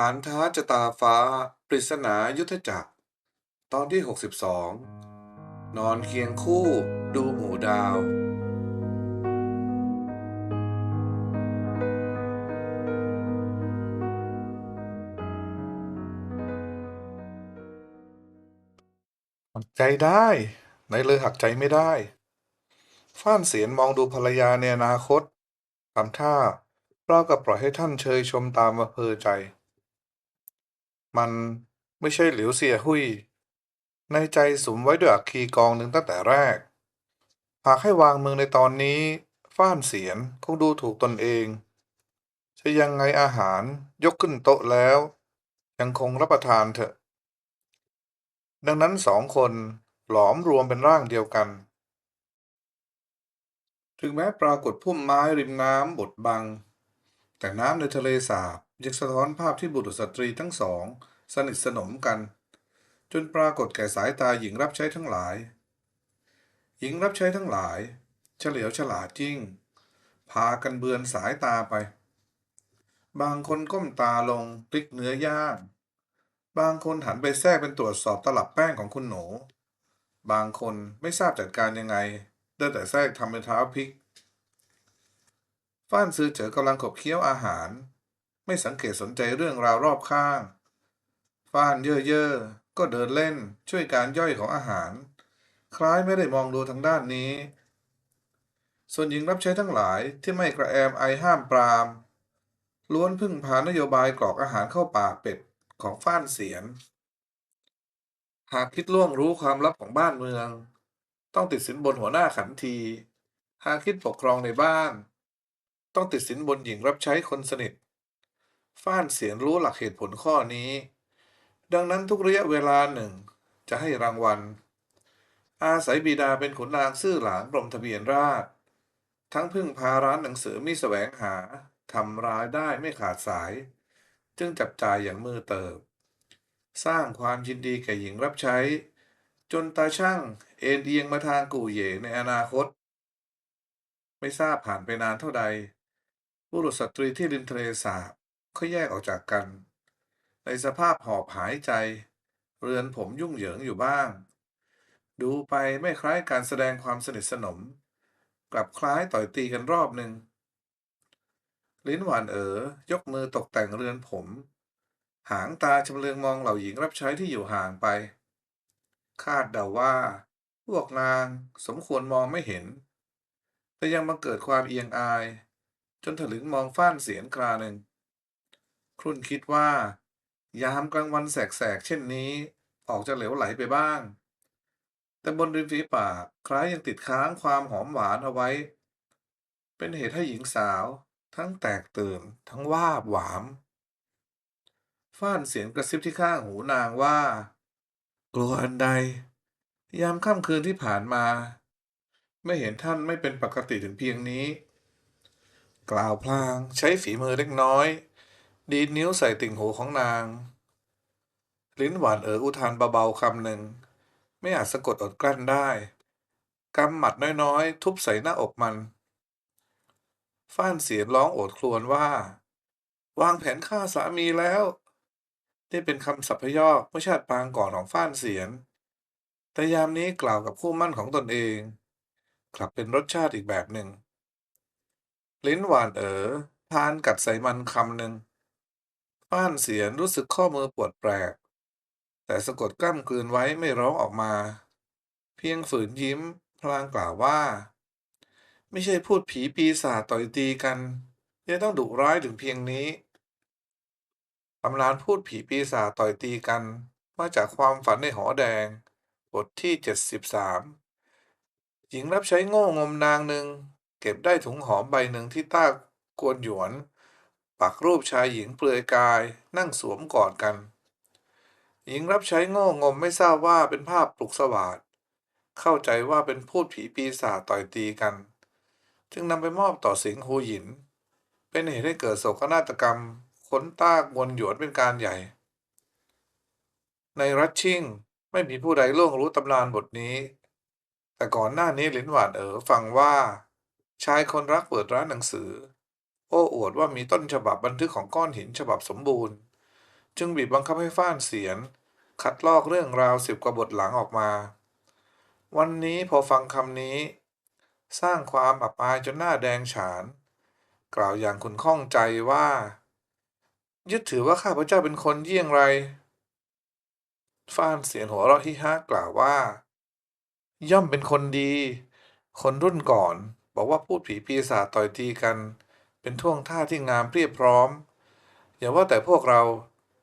หานท้าจตาฟ้า ปริศนายุทธจักร ตอนที่ 62 นอนเคียงคู่ดูหมู่ดาว ใจได้ไหนเลยหักใจไม่ได้ ฟ้านเสียนมองดูภรรยาในอนาคตทำท่าเล่ากับปล่อยให้ท่านเชยชมตามอำเภอใจ มันไม่ใช่หลิวเสียหุย ในใจสุมไว้ด้วยอัคคีกองหนึ่งตั้งแต่แรก หากให้วางมือในตอนนี้ ฟ้านเสียนคงดูถูกตนเอง จะยังไงอาหารยกขึ้นโต๊ะแล้ว ยังคงรับประทานเถอะ ดังนั้นสองคนหลอมรวมเป็นร่างเดียวกัน ถึงแม้ปรากฏพุ่มไม้ริมน้ำบดบัง แต่น้ำในทะเลสาบยังสะท้อนภาพที่บุรุษสตรีทั้งสอง สนิทสนมกัน จนปรากฏแก่สายตาหญิงรับใช้ทั้งหลาย หญิงรับใช้ทั้งหลาย เฉลียวฉลาดยิ่งพากันเบือนสายตาไป บางคนก้มตาลงพลิกเนื้อย่างบางคนหันไปแทรกเป็นตรวจสอบตลับแป้งของคุณหนู บางคนไม่ทราบจัดการยังไงได้แต่แทรกทำเป็นเท้าพลิก ฟ้านซือเจอกำลังขบเคี้ยวอาหาร ไม่สังเกตสนใจเรื่องราวรอบข้าง ฟ้านเย่อๆก็เดินเล่นช่วยการย่อยของอาหาร คล้ายไม่ได้มองดูทางด้านนี้ ส่วนหญิงรับใช้ทั้งหลายที่ไม่กระแอมไอห้ามปราม ล้วนพึ่งพานโยบายกรอกอาหารเข้าปากเป็ดของฟ้านเสียน หากคิดล่วงรู้ความลับของบ้านเมือง ต้องติดสินบนหัวหน้าขันที หากคิดปกครองในบ้าน ต้องติดสินบนหญิงรับใช้คนสนิท ฟ้านเสียนรู้หลักเหตุผลข้อนี้ ดังนั้นทุกระยะเวลาหนึ่ง จะให้รางวัล อาศัยบิดาเป็นขุนนางซื่อหลานกรมทะเบียนราษฎรทั้งพึ่งพาร้านหนังสือมิแสวงหาทำรายได้ไม่ขาดสาย จึงจับจ่ายอย่างมือเติบ สร้างความยินดีแก่หญิงรับใช้ จนตาช่างเอ็นเอียงมาทางกู่เหย่ในอนาคต ไม่ทราบผ่านไปนานเท่าใด บุรุษสตรีที่ริมทะเลสาบก็แยกออกจากกัน ในสภาพหอบหายใจ เรือนผมยุ่งเหยิงอยู่บ้าง ดูไปไม่คล้ายการแสดงความสนิทสนม กลับคล้ายต่อยตีกันรอบหนึ่งลิ้นหวานเอ๋อยกมือตกแต่งเรือนผม หางตาชำเลืองมองเหล่าหญิงรับใช้ที่อยู่ห่างไป คาดเดาว่า พวกนางสมควรมองไม่เห็น แต่ยังบังเกิดความเอียงอาย จนถลึงมองฟ้านเสียนคราหนึ่ง ครุ่นคิดว่า ยามกลางวันแสกๆ เช่นนี้ ออกจะเหลวไหลไปบ้าง แต่บนริมฝีปากคล้ายยังติดค้างความหอมหวานเอาไว้ เป็นเหตุให้หญิงสาว ทั้งแตกตื่นทั้งวาบหวาม ฟ้านเสียงกระซิบที่ข้างหูนางว่า กลัวอันใด ยามค่ำคืนที่ผ่านมา ไม่เห็นท่านไม่เป็นปกติถึงเพียงนี้ กล่าวพลางใช้ฝีมือเล็กน้อย ดีดนิ้วใส่ติ่งหูของนาง ลิ้นหวานเอ๋ออุทานเบาๆคำหนึ่ง ไม่อาจสะกดอดกลั้นได้กำหมัดน้อยๆ ทุบใส่หน้าอกมัน ฟ้านเสียงร้องโอดครวญว่า วางแผนฆ่าสามีแล้ว นี่เป็นคำสัพยอกเมื่อชาติปางก่อนของฟ้านเสียนแต่ยามนี้กล่าวกับคู่มั่นของตนเอง กลับเป็นรสชาติอีกแบบหนึ่ง ลิ้นหวานเอ๋อพานกัดใส่มันคำหนึ่งฟ้านเสียนรู้สึกข้อมือปวดแปลก แต่สะกดกล้ำกลืนไว้ไม่ร้องออกมา เพียงฝืนยิ้ม พลางกล่าวว่า ไม่ใช่พูดผีปีศาจต่อยตีกันยังต้องดุร้ายถึงเพียงนี้ตำนานพูดผีปีศาจต่อยตีกัน มาจากความฝันในหอแดง บทที่เจ็ดสิบสามหญิงรับใช้โง่งมนางหนึ่ง ก็บได้ถุงหอมใบหนึ่งที่ต้ากวนหยวน ปักรูปชายหญิงเปลือยกาย นั่งสวมกอดกัน หญิงรับใช้โง่งมไม่ทราบว่าเป็นภาพปลุกสวาดเข้าใจว่าเป็นพูดผีปีศาจต่อยตีกัน จึงนำไปมอบต่อสิงหูหยิน เป็นเหตุให้เกิดโศกนาฏกรรมค้นตากวนหยวนเป็นการใหญ่ ในรัชชิ่งไม่มีผู้ใดล่วงรู้ตำนานบทนี้ แต่ก่อนหน้านี้หลินหวานเอ๋อฟังว่า ชายคนรักเปิดร้านหนังสือ โอ้อวดว่ามีต้นฉบับบันทึกของก้อนหินฉบับสมบูรณ์ จึงบีบบังคับให้ฟ้านเสียน คัดลอกเรื่องราวสิบกว่าบทหลังออกมา วันนี้พอฟังคำนี้ สร้างความอับอายจนหน้าแดงฉาน กล่าวอย่างขุนข้องใจว่า ยึดถือว่าข้าพเจ้าเป็นคนเยี่ยงไรฟ้านเสียนหัวเราะฮิฮะกล่าวว่า ย่อมเป็นคนดี คนรุ่นก่อน บอกว่าพูดผีปีศาจต่อยตีกัน เป็นท่วงท่าที่งามเรียบพร้อม อย่าว่าแต่พวกเรา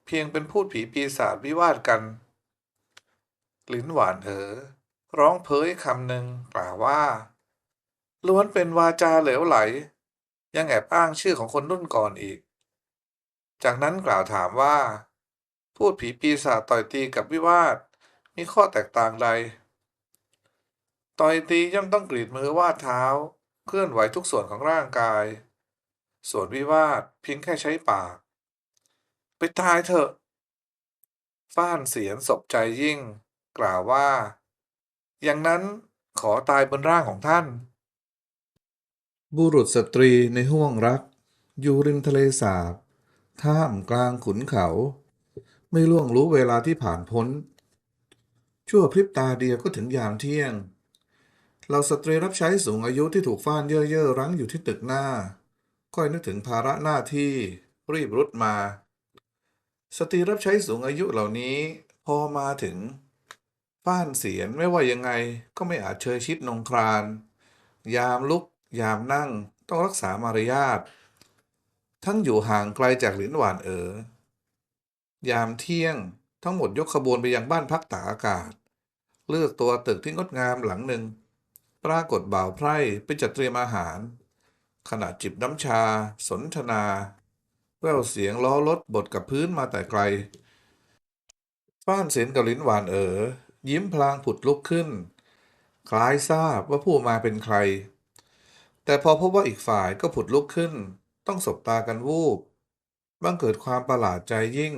เพียงเป็นพูดผีปีศาจวิวาทกัน ลิ้นหวานเอ๋อร้องเพ้ยคำหนึ่งกล่าวว่า ล้วนเป็นวาจาเหลวไหล ยังแอบอ้างชื่อของคนรุ่นก่อนอีก จากนั้นกล่าวถามว่า พูดผีปีศาจต่อยตีกับวิวาทมีข้อแตกต่างใด ต่อยตีย่อมต้องกรีดมือวาดเท้า เคลื่อนไหวทุกส่วนของร่างกาย ส่วนวิวาทเพียงแค่ใช้ปาก ไปตายเถอะ ฟ้านเสียนศพใจยิ่ง กล่าวว่า อย่างนั้นขอตายบนร่างของท่าน บุรุษสตรีในห้วงรัก อยู่ริมทะเลสาบ ท่ามกลางขุนเขา ไม่ล่วงรู้เวลาที่ผ่านพ้น ชั่วพริบตาเดียวก็ถึงยามเที่ยง เราสตรีรับใช้สูงอายุที่ถูกฟ้านเย่อเย่อรั้งอยู่ที่ตึกหน้า ค่อยนึกถึงภาระหน้าที่ รีบรุดมา สตรีรับใช้สูงอายุเหล่านี้ พอมาถึงฟ้านเสียนไม่ว่ายังไงก็ไม่อาจเชยชิดนงคราน ยามลุก ยามนั่ง ต้องรักษามารยาททั้งอยู่ห่างไกลจากหลินหวานเอ๋อยามเที่ยงทั้งหมดยกขบวนไปยังบ้านพักตากอากาศ เลือกตัวตึกที่งดงามหลังหนึ่ง ปรากฏบ่าวไพร่ไปจัดเตรียมอาหาร ขณะจิบน้ำชา สนทนา แววเสียงล้อรถบดกับพื้นมาแต่ไกล ฟ้านเสียนกับลิ้นหวานเอ๋อยิ้มพลางผุดลุกขึ้น คล้ายทราบว่าผู้มาเป็นใคร แต่พอพบว่าอีกฝ่ายก็ผุดลุกขึ้น ต้องสบตากันวูบบังเกิดความประหลาดใจยิ่ง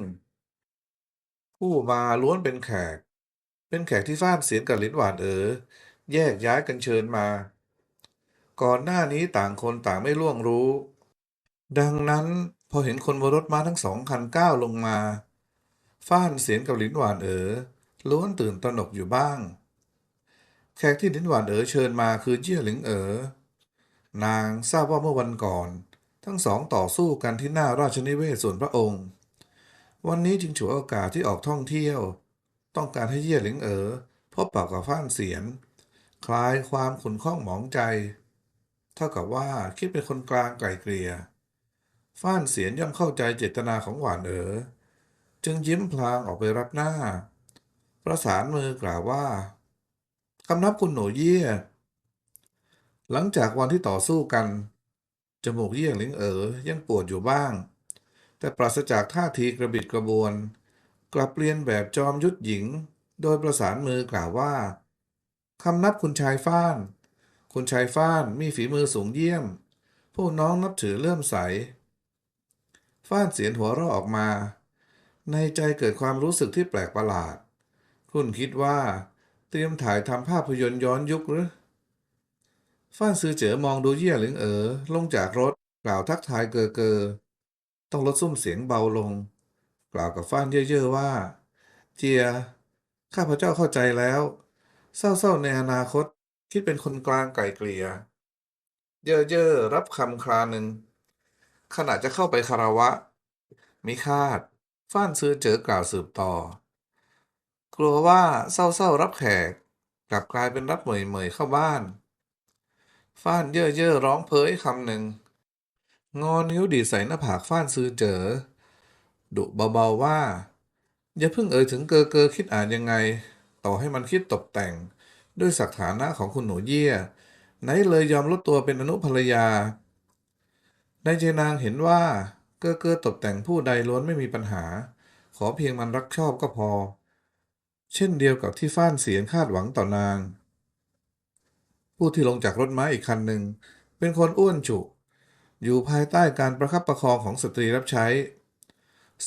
ผู้มาล้วนเป็นแขก เป็นแขกที่ฟ้านเสียนกับลิ้นหวานเอ๋อ แยกย้ายกันเชิญมา ก่อนหน้านี้ต่างคนต่างไม่ล่วงรู้ ดังนั้นพอเห็นคนบนรถม้าทั้งสองคันก้าวลงมาฟ้านเสียนกับลิ้นหวานเอ๋อล้วนตื่นตระหนกอยู่บ้าง แขกที่ลิ้นหวานเอ๋อเชิญมาคือเจี้ยหลิงเอ๋อนางทราบว่าเมื่อวันก่อน ทั้งสองต่อสู้กันที่หน้าราชนิเวศส่วนพระองค์ วันนี้จึงฉวยโอกาสที่ออกท่องเที่ยว ต้องการให้เยี่ยหลิงเอ๋อพบปากกับฟ้านเสียน คลายความขุ่นข้องหมองใจ เท่ากับว่าคิดเป็นคนกลางไกลเกลี่ยฟ้านเสียนย่อมเข้าใจเจตนาของหวานเอ๋อจึงยิ้มพลางออกไปรับหน้า ประสานมือกล่าวว่าคำนับคุณหนูเยี่ย หลังจากวันที่ต่อสู้กัน จมูกเยี่ยหลิงเอ๋อยังปวดอยู่บ้าง แต่ปราศจากท่าทีกระบิดกระบวน กลับเปลี่ยนแบบจอมยุทธหญิง โดยประสานมือกล่าวว่า คำนับคุณชายฟ้าน คุณชายฟ้านมีฝีมือสูงเยี่ยมผู้น้องนับถือเลื่อมใส ฟ้านเสียนหัวเราะออกมา ในใจเกิดความรู้สึกที่แปลกประหลาด คุณคิดว่า เตรียมถ่ายทำภาพยนตร์ย้อนยุคหรือ ฟ้านซือเจ๋อมองดูเยี่ยหลิงเอ๋อลงจากรถ กล่าวทักทายเกอเกอ ต้องลดซุ้มเสียงเบาลง กล่าวกับฟ้านเย่อๆว่า เจีย ข้าพเจ้าเข้าใจแล้ว เศร้าๆในอนาคต คิดเป็นคนกลางไก่เกลี่ยเย่อรับคำคราหนึ่งขณะจะเข้าไปคารวะ มิคาด ฟ้านซื้อเจอกล่าวสืบต่อ กลัวว่าเศร้าๆรับแขก กลับกลายเป็นรับเหมยๆเข้าบ้าน ฟ้านเย่อๆร้องเพ้ยคำหนึ่ง งอนิ้วดีใส่หน้าผากฟ้านซื้อเจอ ดุเบาๆว่า อย่าเพิ่งเอ่ยถึงเกอเกอคิดอ่านยังไง ต่อให้มันคิดตกแต่ง ด้วยศักฐานะของคุณหนูเยี่ยไหนเลยยอมลดตัวเป็นอนุภรรยาในใจนางเห็นว่า เกอเกอตกแต่งผู้ใดล้วนไม่มีปัญหา ขอเพียงมันรักชอบก็พอ เช่นเดียวกับที่ฟ้านเสียงคาดหวังต่อนาง ผู้ที่ลงจากรถม้าอีกคันหนึ่ง เป็นคนอ้วนจุอยู่ภายใต้การประคับประคองของสตรีรับใช้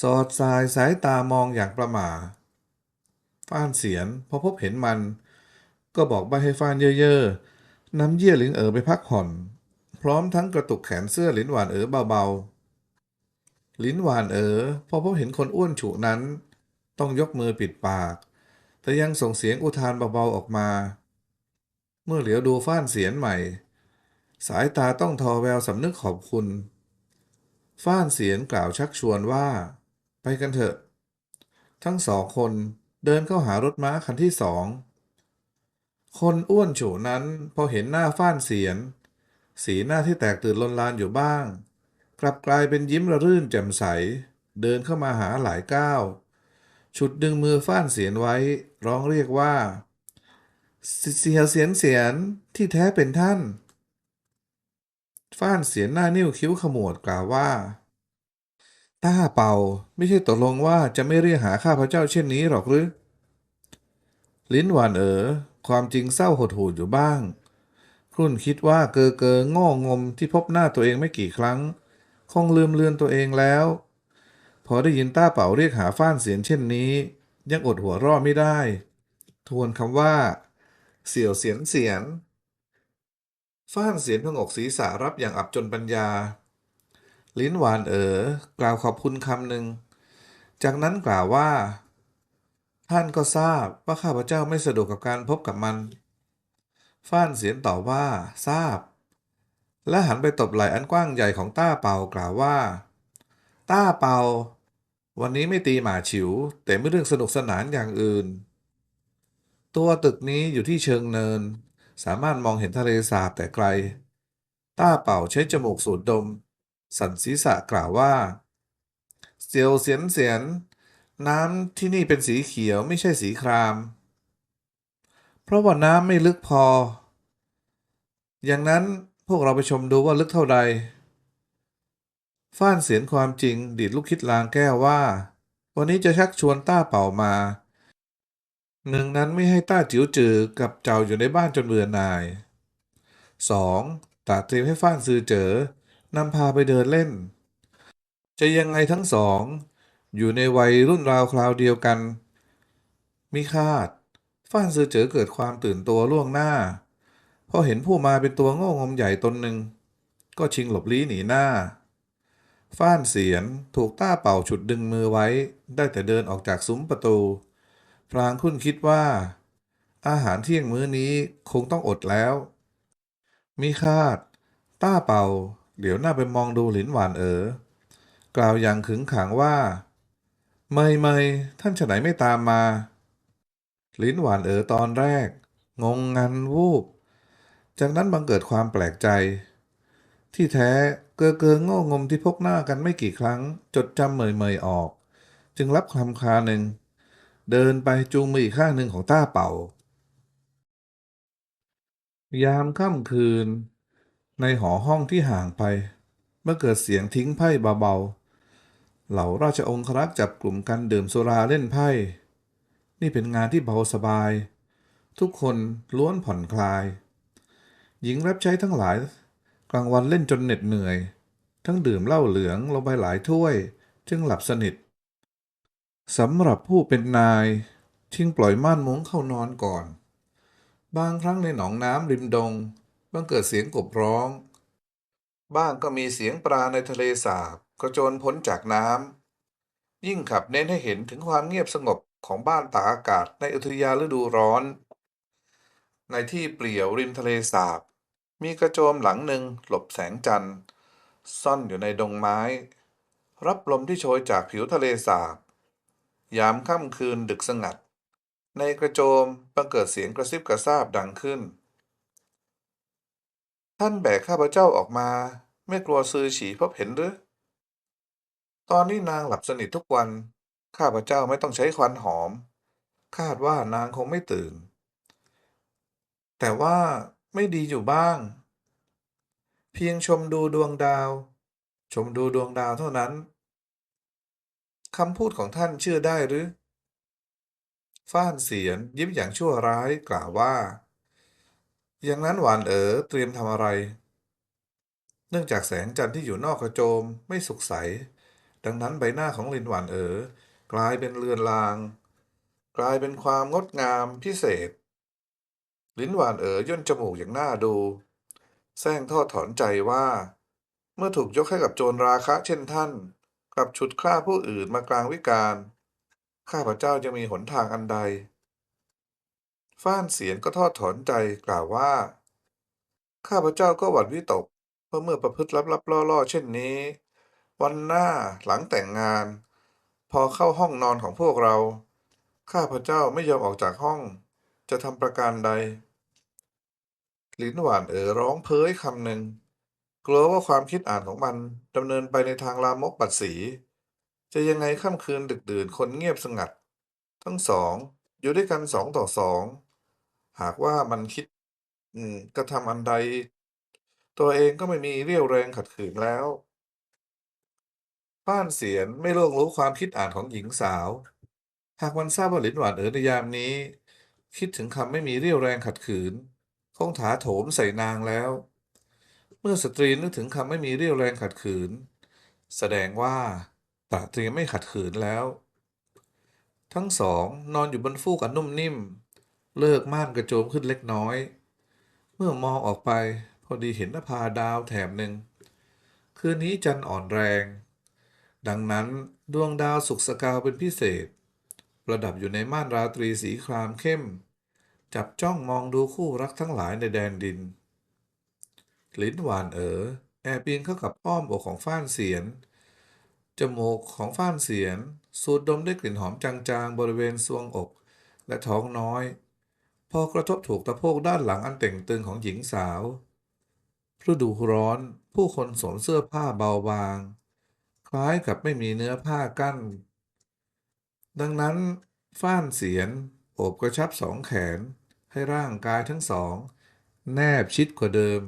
สอดสายสายตามองอย่างประหม่า ฟ้านเสียนพอพบเห็นมัน ก็บอกใบให้ฟ้านเย่อๆนำเยี่ยหลินเอ๋อไปพักผ่อน พร้อมทั้งกระตุกแขนเสื้อหลินหวานเอ๋อเบาๆลิ้นหวานเอ๋อพอพบเห็นคนอ้วนฉุนั้น ต้องยกมือปิดปาก แต่ยังส่งเสียงอุทานเบาๆออกมา เมื่อเหลียวดูฟ้านเสียนใหม่ สายตาต้องทอแววสำนึกขอบคุณ ฟ้านเสียนกล่าวชักชวนว่า ไปกันเถอะ ทั้งสองคน เดินเข้าหารถม้าคันที่สอง คนอ้วนโฉนั้นพอเห็นหน้าฟ้านเสียน สีหน้าที่แตกตื่นลนลานอยู่บ้าง กลับกลายเป็นยิ้มระรื่นแจ่มใส เดินเข้ามาหาหลายก้าวฉุดดึงมือฟ้านเสียนไว้ร้องเรียกว่า เสียเสียนเสียนที่แท้เป็นท่าน ฟ้านเสียนหน้านิ้วคิ้วขมวดกล่าวว่า ต้าเป่า ไม่ใช่ตกลงว่าจะไม่เรียกหาข้าพเจ้าเช่นนี้หรอกหรือ ลิ้นหวานเอ๋อความจริงเศร้าหดหู่อยู่บ้าง ครุ่นคิดว่าเกอเกอโง่งมที่พบหน้าตัวเองไม่กี่ครั้ง คงลืมเลือนตัวเองแล้ว พอได้ยินต้าเป่าเรียกหาฟ้านเสียนเช่นนี้ ยังอดหัวร่อไม่ได้ ทวนคำว่า เสี่ยวเสียนเสียนฟ้านเสียนพงกศีรษะรับอย่างอับจนปัญญา ลิ้นหวานเอ๋อกล่าวขอบคุณคำหนึ่ง จากนั้นกล่าวว่า ท่านก็ทราบว่าข้าพเจ้าไม่สะดวกกับการพบกับมัน ฟ้านเสียนตอบว่า ทราบ และหันไปตบไหล่อันกว้างใหญ่ของต้าเปากล่าวว่า ต้าเปา วันนี้ไม่ตีหมาฉิว แต่ไม่เรื่องสนุกสนานอย่างอื่น ตัวตึกนี้อยู่ที่เชิงเนิน สามารถมองเห็นทะเลสาบแต่ไกล ต้าเป่าใช้จมูกสูดดม สันศีษะกล่าวว่า เสียวเสียนเสียน น้ำที่นี่เป็นสีเขียวไม่ใช่สีคราม เพราะว่าน้ำไม่ลึกพอ อย่างนั้นพวกเราไปชมดูว่าลึกเท่าใด ฟ้านเสียนความจริงดีดลูกคิดลางแก้วว่า วันนี้จะชักชวนต้าเป่ามา หนึ่งนั้นไม่ให้ต้าจิ๋วจือกับเจ้าอยู่ในบ้านจนเบื่อหน่ายสองตราเตรียมให้ฟ้านซือเจอ นำพาไปเดินเล่น จะยังไงทั้งสอง อยู่ในวัยรุ่นราวคราวเดียวกัน มิคาดฟ้านซือเจอเกิดความตื่นตัวล่วงหน้า พอเห็นผู้มาเป็นตัวโง่งมใหญ่ตนหนึ่ง ก็ชิงหลบลี้หนีหน้าฟ้านเสียนถูกต้าเป่าฉุดดึงมือไว้ ได้แต่เดินออกจากซุ้มประตู พลางคุ้นคิดว่า อาหารเที่ยงมื้อนี้คงต้องอดแล้ว มิคาด ต้าเป่า เดี๋ยวหน้าไปมองดูหลินหวานเอ๋อกล่าวอย่างขึงขังว่า ไม่ไม่ท่านฉะไหนไม่ตามมา ลิ้นหวานเอ๋อตอนแรก งงงันวูบ จากนั้นบังเกิดความแปลกใจ ที่แท้เกอเกอโง่งมที่พกหน้ากันไม่กี่ครั้ง จดจำเมยเมยๆออก จึงรับคำคาหนึ่ง เดินไปจูงมืออีกข้างหนึ่งของต้าเป่า ยามค่ำคืน ในหอห้องที่ห่างไป เมื่อเกิดเสียงทิ้งไพ่เบาๆ เหล่าราชองครักษ์จับกลุ่มกันดื่มสุราเล่นไพ่ นี่เป็นงานที่เบาสบาย ทุกคนล้วนผ่อนคลาย หญิงรับใช้ทั้งหลาย กลางวันเล่นจนเหน็ดเหนื่อย ทั้งดื่มเหล้าเหลืองลงไปหลายถ้วย จึงหลับสนิทสำหรับผู้เป็นนายทิ้งปล่อยม่านมุ้งเข้านอนก่อน บางครั้งในหนองน้ำริมดง บังเกิดเสียงกบร้อง บ้างก็มีเสียงปลาในทะเลสาบกระโจนพ้นจากน้ำยิ่งขับเน้นให้เห็นถึงความเงียบสงบของบ้านตากอากาศในอุทยานฤดูร้อน ในที่เปลี่ยวริมทะเลสาบ มีกระโจมหลังหนึ่งหลบแสงจันทร์ ซ่อนอยู่ในดงไม้ รับลมที่โชยจากผิวทะเลสาบ ยามค่ำคืนดึกสงัด ในกระโจมบังเกิดเสียงกระซิบกระซาบดังขึ้น ท่านแบกข้าพเจ้าออกมา ไม่กลัวซือฉีพบเห็นหรือ ตอนนี้นางหลับสนิททุกวัน ข้าพเจ้าไม่ต้องใช้ควันหอม คาดว่านางคงไม่ตื่น แต่ว่าไม่ดีอยู่บ้าง เพียงชมดูดวงดาว ชมดูดวงดาวเท่านั้นคำพูดของท่านเชื่อได้หรือ ฟ้านเสียนยิ้มอย่างชั่วร้ายกล่าวว่า อย่างนั้นหวานเอ๋อเตรียมทำอะไร เนื่องจากแสงจันทร์ที่อยู่นอกกระโจมไม่สุกใส ดังนั้นใบหน้าของลินหวานเอ๋อกลายเป็นเลือนลาง กลายเป็นความงดงามพิเศษ ลิ้นหวานเอ๋อย่นจมูกอย่างน่าดูแซงทอดถอนใจว่า เมื่อถูกยกให้กับโจรราคะเช่นท่าน กลับฉุดฆ่าผู้อื่นมากลางวิกาลข้าพเจ้าจะมีหนทางอันใด ฟ้านเสียนก็ทอดถอนใจกล่าวว่า ข้าพเจ้าก็หวั่นวิตกเพราะเมื่อประพฤติลับๆล่อๆเช่นนี้ วันหน้าหลังแต่งงาน พอเข้าห้องนอนของพวกเรา ข้าพเจ้าไม่ยอมออกจากห้อง จะทำประการใด ลิ้นหวานเอ๋อร้องเพ้ยคำหนึ่งกลัวว่าความคิดอ่านของมันดำเนินไปในทางลามกปัดสี จะยังไงค่ำคืนดึกดื่นคนเงียบสงัด ทั้งสองอยู่ด้วยกันสองต่อสอง หากว่ามันคิด อืม กระทำอันใด ตัวเองก็ไม่มีเรี่ยวแรงขัดขืนแล้ว ป้านเสียนไม่ล่วงรู้ความคิดอ่านของหญิงสาว หากมันทราบว่าหลินหวานเอ๋อในยามนี้ คิดถึงคำไม่มีเรี่ยวแรงขัดขืน คงถาโถมใส่นางแล้ว เมื่อสตรีนึกถึงคำไม่มีเรี่ยวแรงขัดขืน แสดงว่าตระเตรียมไม่ขัดขืนแล้ว ทั้งสองนอนอยู่บนฟูกอันนุ่มนิ่ม เลิกม่านกระโจมขึ้นเล็กน้อย เมื่อมองออกไปพอดีเห็นนภาดาวแถบหนึ่ง คืนนี้จันทร์อ่อนแรง ดังนั้นดวงดาวสุกสกาวเป็นพิเศษ ประดับอยู่ในม่านราตรีสีครามเข้ม จับจ้องมองดูคู่รักทั้งหลายในแดนดิน ลิ้นหวานเอ๋อแอบปีนเข้ากับอ้อมอกของฟ้านเสียน จมูกของฟ้านเสียน สูดดมได้กลิ่นหอมจางๆ บริเวณทรวงอกและท้องน้อย พอกระทบถูกตะโพกด้านหลังอันเต่งตึงของหญิงสาวฤดูร้อนผู้คนสวมเสื้อผ้าเบาบาง คล้ายกับไม่มีเนื้อผ้ากั้น ดังนั้นฟ้านเสียนโอบกระชับสองแขนให้ร่างกายทั้งสอง แนบชิดกว่าเดิม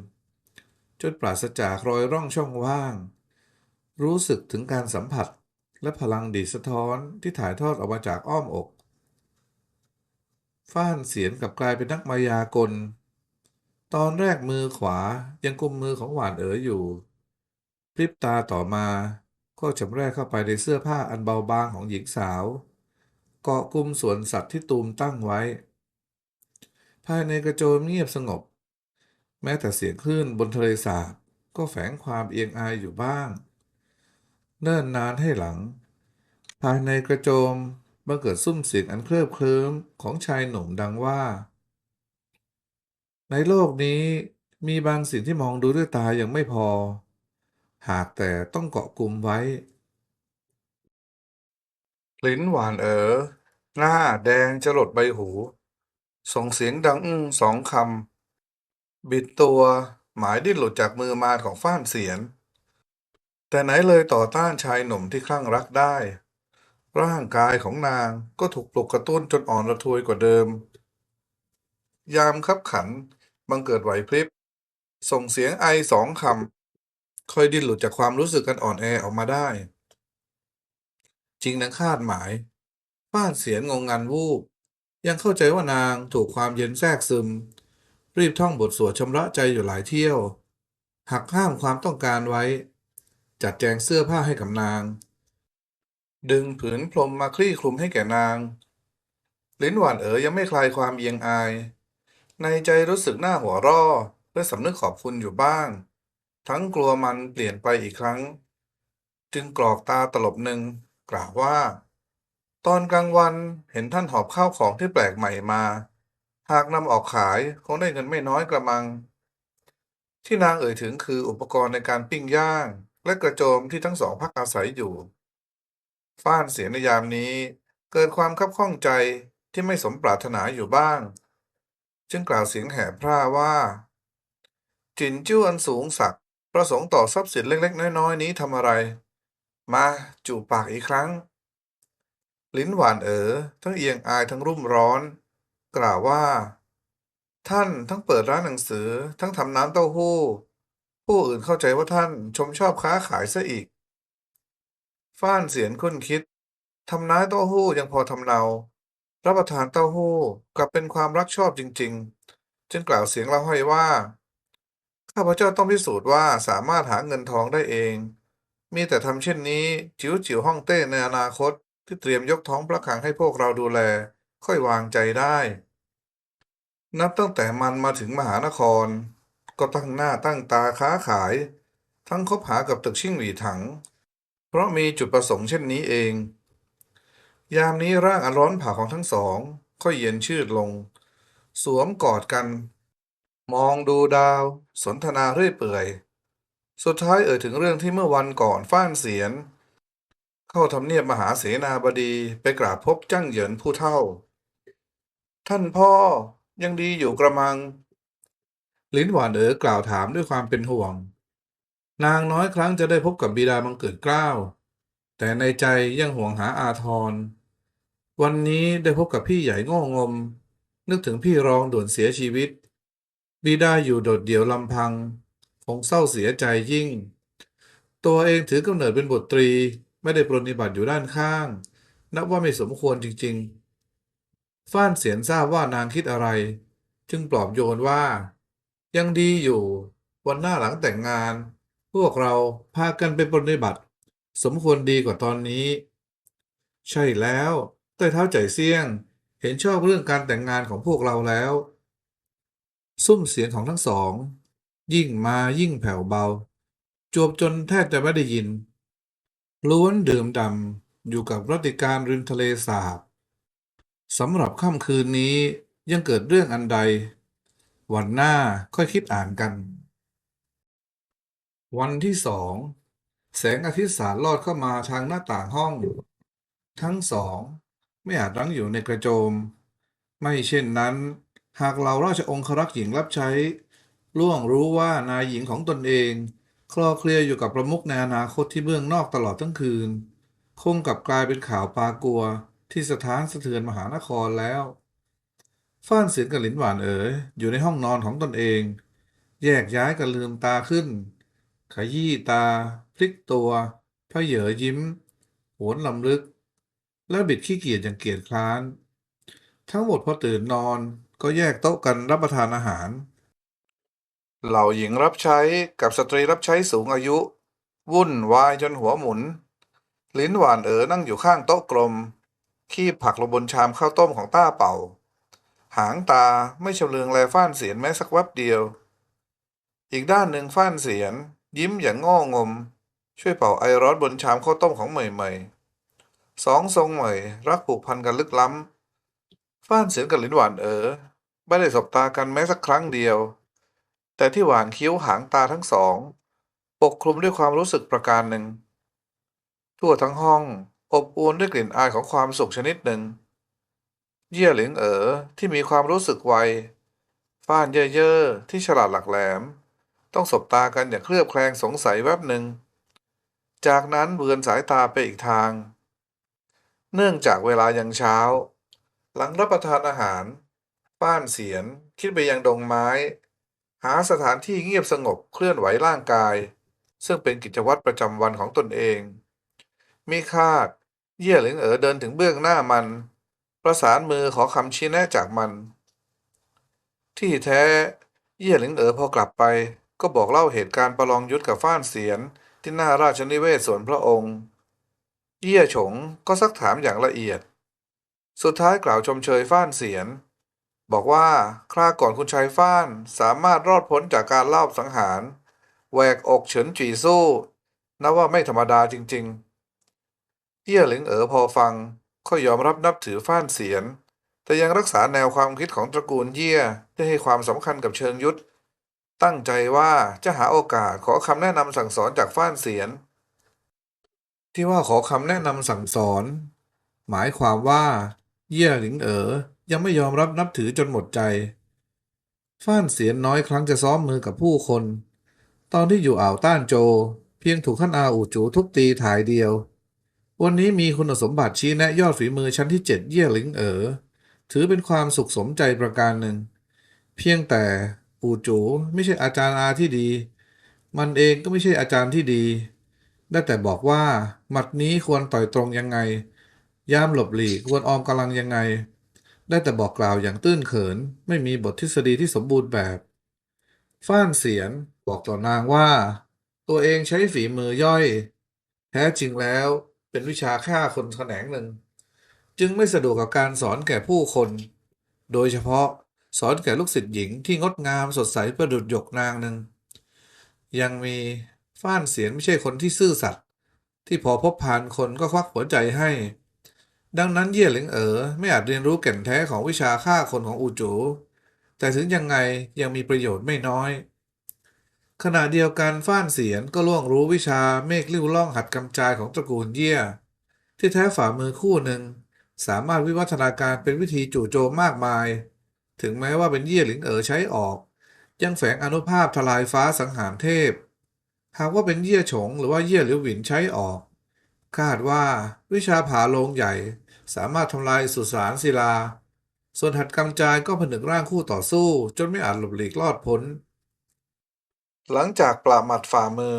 จนปราศจากรอยร่องช่องว่าง รู้สึกถึงการสัมผัสและพลังดีสะท้อนที่ถ่ายทอดออกมาจากอ้อมอก ฟ้านเสียนกลับกลายเป็นนักมายากล ตอนแรกมือขวายังกุมมือของหวานเอ๋ออยู่พริบตาต่อมาก็จำแรกเข้าไปในเสื้อผ้าอันเบาบางของหญิงสาว เกาะกุมส่วนสัตว์ที่ตูมตั้งไว้ ภายในกระโจมเงียบสงบ แม้แต่เสียงคลื่นบนทะเลสาบก็แฝงความเอียงอายอยู่บ้าง เนิ่นนานให้หลัง ภายในกระโจม บังเกิดซุ้มเสียงอันเคลิบเคลิ้มของชายหนุ่มดังว่า ในโลกนี้มีบางสิ่งที่มองดูด้วยตายังไม่พอ หากแต่ต้องเกาะกลุ่มไว้ ลิ้นหวานเอ๋อหน้าแดงจะหลดใบหู ส่งเสียงดังอื้อสองคำ บิดตัวหมายดิ้นหลุดจากมือมาของฟ้านเสียน แต่ไหนเลยต่อต้านชายหนุ่มที่คลั่งรักได้ ร่างกายของนางก็ถูกปลุกกระตุ้นจนอ่อนระทวยกว่าเดิม ยามคับขันบังเกิดไหวพริบ ส่งเสียงไอสองคำค่อยดิ้นหลุดจากความรู้สึกกันอ่อนแอออกมาได้ จริงนังคาดหมายฟานเสียนงงงันวูบ ยังเข้าใจว่านางถูกความเย็นแทรกซึม รีบท่องบทสวดชำระใจอยู่หลายเที่ยว หักห้ามความต้องการไว้ จัดแจงเสื้อผ้าให้กับนาง ดึงผืนพรมมาคลี่คลุมให้แก่นาง ลิ้นหวานเอ๋ยยังไม่คลายความเอียงอาย ในใจรู้สึกหน้าหัวร่อและสำนึกขอบคุณอยู่บ้าง ทั้งกลัวมันเปลี่ยนไปอีกครั้ง จึงกรอกตาตลบหนึ่งกล่าวว่า ตอนกลางวันเห็นท่านหอบข้าวของที่แปลกใหม่มา หากนำออกขายคงได้เงินไม่น้อยกระมัง ที่นางเอ่ยถึงคืออุปกรณ์ในการปิ้งย่าง และกระโจมที่ทั้งสองพักอาศัยอยู่ ฟ้านเสียงในยามนี้ เกิดความคับข้องใจที่ไม่สมปรารถนาอยู่บ้าง จึงกล่าวเสียงแหบพร่าว่า จินจิ้วอันสูงสักดิ์ประสงค์ต่อทรัพย์สินเล็กๆ น้อยๆ นี้ทำอะไร มาจูบปากอีกครั้ง ลิ้นหวานเอ๋อทั้งเอียงอายทั้งรุ่มร้อน กล่าวว่า ท่านทั้งเปิดร้านหนังสือทั้งทำน้ำเต้าหู้ ผู้อื่นเข้าใจว่าท่านชมชอบค้าขายซะอีก ฟ้านเสียนคุ้นคิดทำน้ำเต้าหู้ยังพอทำเนารับประทานเต้าหู้กลับเป็นความรักชอบจริง ๆ จึงกล่าวเสียงละห้อยว่า ข้าพเจ้าต้องพิสูจน์ว่าสามารถหาเงินทองได้เอง มีแต่ทำเช่นนี้จิ๋วจิ๋วฮ่องเต้ในอนาคตที่เตรียมยกท้องพระคลังให้พวกเราดูแล ค่อยวางใจได้ นับตั้งแต่มันมาถึงมหานคร ก็ตั้งหน้าตั้งตาค้าขาย ทั้งคบหากับตึกชิ่งหลีถัง เพราะมีจุดประสงค์เช่นนี้เอง ยามนี้ร่างอันร้อนเผาของทั้งสอง ค่อยเย็นชืดลง สวมกอดกัน มองดูดาว สนทนาเรื่อยเปื่อย สุดท้ายเอ่ยถึงเรื่องที่เมื่อวันก่อนฟ้านเสียน เข้าทำเนียบมหาเสนาบดีไปกราบพบจ้างเหยินผู้เฒ่า ท่านพ่อยังดีอยู่กระมัง ลิ้นหวานเอ๋อกล่าวถามด้วยความเป็นห่วง นางน้อยครั้งจะได้พบกับบิดาบังเกิดเกล้า แต่ในใจยังห่วงหาอาทร วันนี้ได้พบกับพี่ใหญ่โง่งม นึกถึงพี่รองด่วนเสียชีวิต บิดาอยู่โดดเดี่ยวลำพัง คงเศร้าเสียใจยิ่ง ตัวเองถือกำเนิดเป็นบุตรีไม่ได้ปรนนิบัติอยู่ด้านข้าง นับว่าไม่สมควรจริงๆ ฟ้านเสียนทราบว่านางคิดอะไร จึงปลอบโยนว่า ยังดีอยู่ วันหน้าหลังแต่งงาน พวกเราพากันไปปรนนิบัติ สมควรดีกว่าตอนนี้ ใช่แล้วใต้เท้าใจเสี่ยง เห็นชอบเรื่องการแต่งงานของพวกเราแล้ว ซุ้มเสียงของทั้งสอง ยิ่งมายิ่งแผ่วเบา จวบจนแทบจะไม่ได้ยิน ล้วนดื่มดำอยู่กับรัติการริมทะเลสาบสำหรับค่ำคืนนี้ยังเกิดเรื่องอันใด วันหน้าค่อยคิดอ่านกัน วันที่สอง แสงอาทิตย์สาดลอดเข้ามาทางหน้าต่างห้อง ทั้งสอง ไม่อาจรั้งอยู่ในกระโจม ไม่เช่นนั้น หากเราราชองครักษ์หญิงรับใช้ ล่วงรู้ว่านายหญิงของตนเอง คลอเคลียอยู่กับประมุขในอนาคตที่เบื้องนอกตลอดทั้งคืน คงกับกลายเป็นข่าวปากัว ที่สถานสะเทือนมหานครแล้วฟ้านเสียนกับหลินหวานเอ๋ยอยู่ในห้องนอนของตนเอง แยกย้ายกันลืมตาขึ้น ขยี้ตา พลิกตัวพะเหยอยิ้มโหวนลำลึก และบิดขี้เกียจอย่างเกียจคร้าน ทั้งหมดพอตื่นนอนก็แยกโต๊ะกันรับประทานอาหาร เหล่าหญิงรับใช้กับสตรีรับใช้สูงอายุ วุ่นวายจนหัวหมุน ลิ้นหวานเอ๋อนั่งอยู่ข้างโต๊ะกลมคีบผักลงบนชามข้าวต้มของต้าเป่า หางตาไม่ชำเลืองแลฟ้านเสียนแม้สักแวบเดียว อีกด้านหนึ่งฟ้านเสียน ยิ้มอย่างโง่งม ช่วยเป่าไอร้อนบนชามข้าวต้มของเหมยเหมยสองทรงเหมยรักผูกพันกันลึกล้ำฟ้านเสียนกับลิ้นหวานเอ๋อไม่ได้สบตากันแม้สักครั้งเดียว แต่ที่หวานคิ้วหางตาทั้งสอง ปกคลุมด้วยความรู้สึกประการหนึ่ง ทั่วทั้งห้องอบอวลด้วยกลิ่นอายของความสุขชนิดหนึ่ง เย่ยหลิงเอ๋อที่มีความรู้สึกไวฟ้านเย่อเย่ที่ฉลาดหลักแหลม ต้องสบตากันอย่างเคลือบแคลงสงสัยแวบหนึ่ง จากนั้นเบือนสายตาไปอีกทาง เนื่องจากเวลายังเช้า หลังรับประทานอาหาร ป้านเสียน คิดไปยังดงไม้ หาสถานที่เงียบสงบเคลื่อนไหวร่างกาย ซึ่งเป็นกิจวัตรประจำวันของตนเอง มีคาด เย่ยหลิงเอ๋อเดินถึงเบื้องหน้ามัน ประสานมือขอคำชี้แนะจากมัน ที่แท้เย่ยหลิงเอ๋อพอกลับไป ก็บอกเล่าเหตุการณ์ประลองยุทธกับฟ้านเสียนที่หน้าราชนิเวศสวนพระองค์ เย่ยฉงก็ซักถามอย่างละเอียด สุดท้ายกล่าวชมเชยฟ้านเสียน บอกว่าคราก่อนคุณชายฟ้านสามารถรอดพ้นจากการลอบสังหารแหวกอกเฉินจีสู้นับว่าไม่ธรรมดาจริง ๆ เย่ยหลิงเอ๋อพอฟังก็ยอมรับนับถือฟ้านเสียน แต่ยังรักษาแนวความคิดของตระกูลเย่ยที่ให้ความสำคัญกับเชิงยุทธ ตั้งใจว่าจะหาโอกาสขอคำแนะนำสั่งสอนจากฟ้านเสียน ที่ว่าขอคำแนะนำสั่งสอน หมายความว่า เย่ยหลิงเอ๋อยังไม่ยอมรับนับถือจนหมดใจ ฟ้านเสียนน้อยครั้งจะซ้อมมือกับผู้คน ตอนที่อยู่อ่าวต้านโจ เพียงถูกท่านอาอูจูทุบตีถ่ายเดียว วันนี้มีคุณสมบัติชี้แนะยอดฝีมือชั้นที่เจ็ดเย่ยหลิงเอ๋อถือเป็นความสุขสมใจประการหนึ่ง เพียงแต่ อูจูไม่ใช่อาจารย์อาที่ดี มันเองก็ไม่ใช่อาจารย์ที่ดี ได้แต่บอกว่า หมัดนี้ควรต่อยตรงยังไง ยามหลบหลีกควรออมกำลังยังไง ได้แต่บอกกล่าวอย่างตื้นเขิน ไม่มีบททฤษฎีที่สมบูรณ์แบบฟ้านเสียนบอกต่อนางว่า ตัวเองใช้ฝีมือย่อย แท้จริงแล้วเป็นวิชาฆ่าคนแขนงหนึ่ง จึงไม่สะดวกกับการสอนแก่ผู้คน โดยเฉพาะ สอนแก่ลูกศิษย์หญิงที่งดงามสดใสประดุจหยกนางหนึ่ง ยังมีฟ้านเสียนไม่ใช่คนที่ซื่อสัตย์ที่พอพบผ่านคนก็ควักหัวใจให้ ดังนั้นเย่หลิงเอ๋อไม่อาจเรียนรู้แก่นแท้ของวิชาฆ่าคนของอูจูแต่ถึงยังไงยังมีประโยชน์ไม่น้อย ขณะเดียวกันฟ้านเสียนก็ล่วงรู้วิชาเมฆลิ้วล่องหัดกำจายของตระกูลเย่ยที่แท้ฝ่ามือคู่หนึ่ง สามารถวิวัฒนาการเป็นวิธีจู่โจมมากมาย ถึงแม้ว่าเป็นเยี่ยหลิงเอ๋อใช้ออก ยังแฝงอนุภาพทลายฟ้าสังหารเทพ หากว่าเป็นเยี่ยฉงหรือว่าเยี่ยหลิวหวินใช้ออก คาดว่าวิชาผาโลงใหญ่ สามารถทำลายสุสานศิลา ส่วนหัดกำจายก็ผนึกร่างคู่ต่อสู้ จนไม่อาจหลบหลีกรอดพ้น หลังจากปราบหมัดฝ่ามือ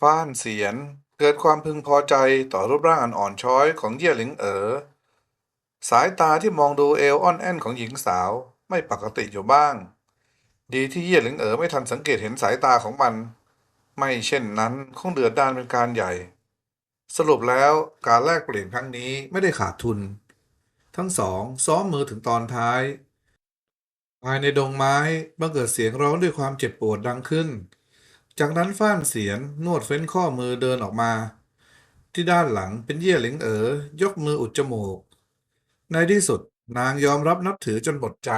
ฟ้านเสียน เกิดความพึงพอใจต่อรูปร่างอันอ่อนช้อยของเยี่ยหลิงเอ๋อ สายตาที่มองดูเอวอ่อนแอนของหญิงสาวไม่ปกติอยู่บ้าง ดีที่เยี่ยหลิงเอ๋อไม่ทันสังเกตเห็นสายตาของมัน ไม่เช่นนั้นคงเดือดดานเป็นการใหญ่ สรุปแล้วการแลกเปลี่ยนครั้งนี้ไม่ได้ขาดทุน ทั้งสองซ้อมมือถึงตอนท้ายภายในดงไม้บังเกิดเสียงร้องด้วยความเจ็บปวดดังขึ้น จากนั้นฟ้านเสียนนวดเฟ้นข้อมือเดินออกมา ที่ด้านหลังเป็นเยี่ยหลิงเอ๋อยกมืออุดจมูก ในที่สุดนางยอมรับนับถือจนหมดใจ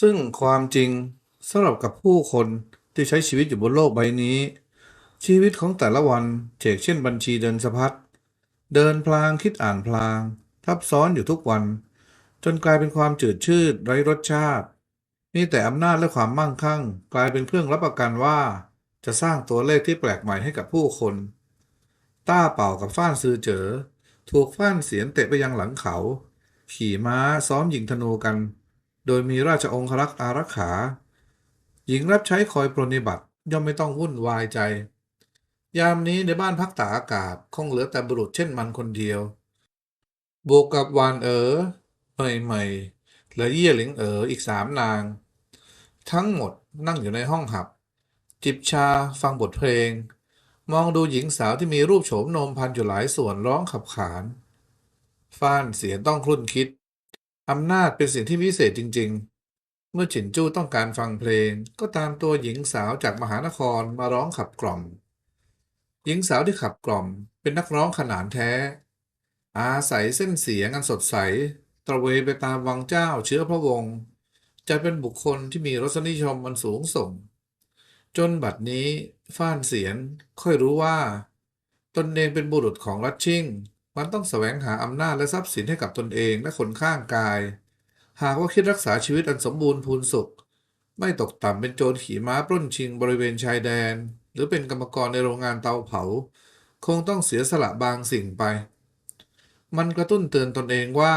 ซึ่งความจริงสำหรับกับผู้คนที่ใช้ชีวิตอยู่บนโลกใบนี้ ชีวิตของแต่ละวันเฉกเช่นบัญชีเดินสะพัดเดินพลางคิดอ่านพลาง ทับซ้อนอยู่ทุกวัน จนกลายเป็นความจืดชืดไร้รสชาติ มีแต่อำนาจและความมั่งคั่ง กลายเป็นเครื่องรับประกันว่า จะสร้างตัวเลขที่แปลกใหม่ให้กับผู้คน ต้าเป่ากับฟ้านซือเจอ ถูกฟ้านเสียนเตะไปยังหลังเขา ขี่ม้าซ้อมยิงธนูกัน โดยมีราชองครักษ์อารักขา หญิงรับใช้คอยปรนนิบัติย่อมไม่ต้องวุ่นวายใจ ยามนี้ในบ้านพักตากอากาศคงเหลือแต่บุรุษเช่นมันคนเดียว บวกกับวานเอ๋อเมยเมยและเยี่ยหลิงเอ๋ออีกสามนาง ทั้งหมดนั่งอยู่ในห้องหับ จิบชาฟังบทเพลง มองดูหญิงสาวที่มีรูปโฉมนมพันอยู่หลายส่วนร้องขับขาน ฟ้านเสียต้องครุ่นคิด อำนาจเป็นสิ่งที่วิเศษจริง ๆ เมื่อฉินจู้ต้องการฟังเพลง ก็ตามตัวหญิงสาวจากมหานครมาร้องขับกล่อม หญิงสาวที่ขับกล่อม เป็นนักร้องขนานแท้ อาศัยเส้นเสียงอันสดใส ตระเวนไปตามวังเจ้าเชื้อพระวงศ์จะเป็นบุคคลที่มีรสนิยมมันสูงส่ง จนบัดนี้ฟ้านเสียนค่อยรู้ว่า ตนเองเป็นบุรุษของรัชชิงมันต้องแสวงหาอำนาจและทรัพย์สินให้กับตนเองและคนข้างกาย หากว่าคิดรักษาชีวิตอันสมบูรณ์พูนสุข ไม่ตกต่ำเป็นโจรขี่ม้าปล้นชิงบริเวณชายแดน หรือเป็นกรรมกรในโรงงานเตาเผา คงต้องเสียสละบางสิ่งไป มันกระตุ้นเตือนตนเองว่า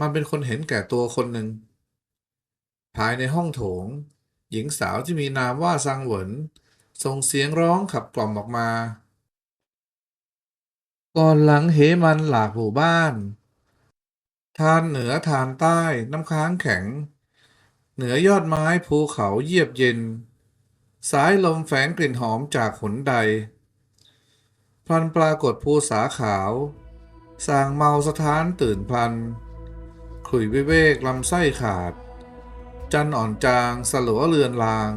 มันเป็นคนเห็นแก่ตัวคนหนึ่งภายในห้องโถง หญิงสาวที่มีนามว่าซังเหวินส่งเสียงร้องขับกล่อมออกมา ก่อนหลังเหมันหลากหมู่บ้าน ทานเหนือทานใต้น้ำค้างแข็ง เหนือยอดไม้ภูเขาเยียบเย็น สายลมแฝงกลิ่นหอมจากหนใด พลันปรากฏภูสาขาว สางเมาสะท้านตื่นพลันขลุยวิเวกลำไส้ขาด จันอ่อนจางสลัวเลือนลาง